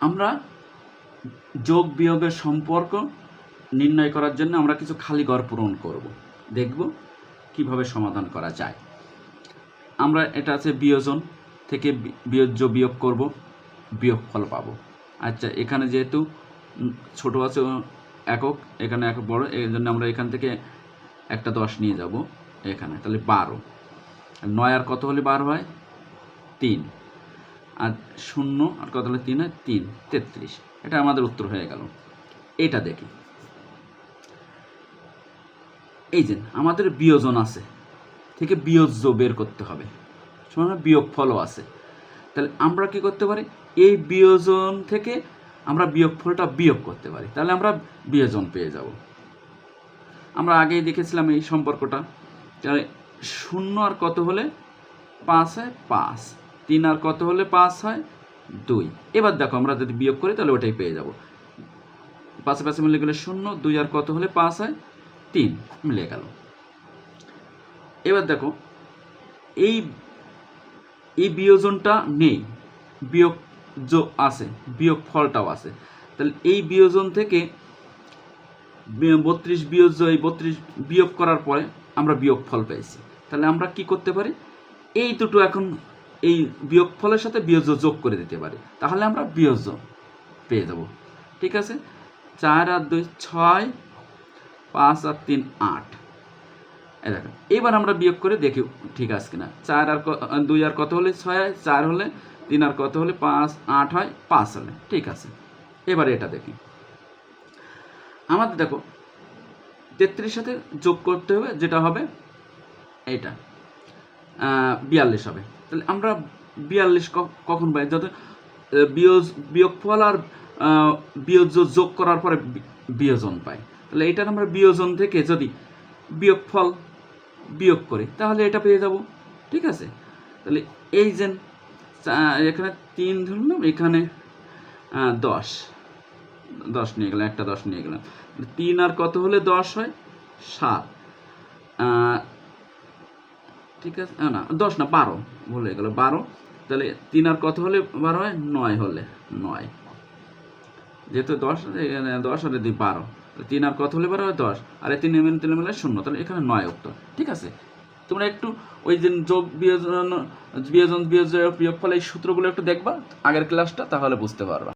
আমরা যোগ বিয়োগের সম্পর্ক নির্ণয় করার জন্য আমরা কিছু খালি ঘর পূরণ করব। দেখব কীভাবে সমাধান করা যায়। আমরা এটা আছে বিয়োজন থেকে বিয়োজ্য বিয়োগ করব, বিয়োগফল পাবো। আচ্ছা এখানে যেহেতু ছোট আছে একক, এখানে একক বড়, এই জন্য আমরা এখান থেকে একটা দশ নিয়ে যাব এখানে, তাহলে বারো। নয় আর কত হলে বারো হয়? তিন। আর শূন্য আর কত হলে? তিন তিন, তেত্রিশ। এটা আমাদের উত্তর হয়ে গেল। এটা দেখি। এই যে, আমাদের বিয়োজন আছে। থেকে বিয়োজ্য বের করতে হবে। সমান বিয়োগ ফলও আছে। তাহলে আমরা কি করতে পারি? এই বিয়োজন থেকে আমরা বিয়োগ ফলটা বিয়োগ করতে পারি। তাহলে আমরা বিয়োজন পেয়ে যাব। আমরা আগেই দেখেছিলাম এই সম্পর্কটা। তাহলে শূন্য আর কত হলে? পাঁচ পাঁচ। তিন আর কত হলে পাঁচ হয়? দুই। এবার দেখো, আমরা যদি বিয়োগ করি, তাহলে ওটাই পেয়ে যাব। পাশে পাশে মিলে গেলে শূন্য, দুই আর কত হলে পাঁচ হয়? তিন। মিলে গেল। এবার দেখো, এই এই বিয়োজনটা নেই। বিয়োগ যো- আছে, বিয়োগ ফলটাও আছে। তাহলে এই বিয়োজন থেকে বত্রিশ বিয়োজ্য এই বত্রিশ বিয়োগ করার পরে আমরা বিয়োগ ফল পেয়েছি। তাহলে আমরা কি করতে পারি? এই দুটো এখন এই বিয়োগ ফলের সাথে বিয়োজ্য যোগ করে দিতে পারি। তাহলে আমরা বিয়োজ্য পেয়ে যাব। ঠিক আছে? চার আর দুই ছয়, পাঁচ আর তিন আট। এই এবার আমরা বিয়োগ করে দেখি ঠিক আছে কিনা। চার আর দুই আর কত হলে ছয় চার হলে তিন আর কত হলে পাঁচ, আট হয়? পাঁচ হলে। ঠিক আছে? এবার এটা দেখি। আমাদের দেখো, তেত্রিশ সাথে যোগ করতে হবে, যেটা হবে এটা বিয়াল্লিশ হবে। তাহলে আমরা বিয়াল্লিশ কখন পাই? যত বিয়োজ বিয়োগফল আর আহ, বিয়োজ্য যোগ করার পরে বিয়োজন পাই। তাহলে এটার আমরা বিয়োজন থেকে যদি বিয়োগফল বিয়োগ করি তাহলে এটা পেয়ে যাব। ঠিক আছে? তাহলে এই যে এখানে তিন ধরলাম এখানে দশ। দশ নিয়ে গেলাম একটা দশ নিয়ে গেলাম। তিন আর কত হলে দশ হয়? সাত। ঠিক আছে? না দশ না, বারো ভুলে গেল, বারো। তাহলে তিন আর কত হলে বারো হয়? নয় হলে, নয়। যেহেতু দশ দশ আর দুই বারো। তিন আর কত হলে বারো হয়? দশ। আর তিন এমএন তিন মেলে শূন্য, তাহলে এখানে নয় উত্তর ঠিক আছে? তোমরা একটু ওই যে যোগ বিয়োজন বিয়োজন বিয়োজন বিয়োগ ফলে এই সূত্রগুলো একটু দেখবা, আগের ক্লাসটা তাহলে বুঝতে পারবা।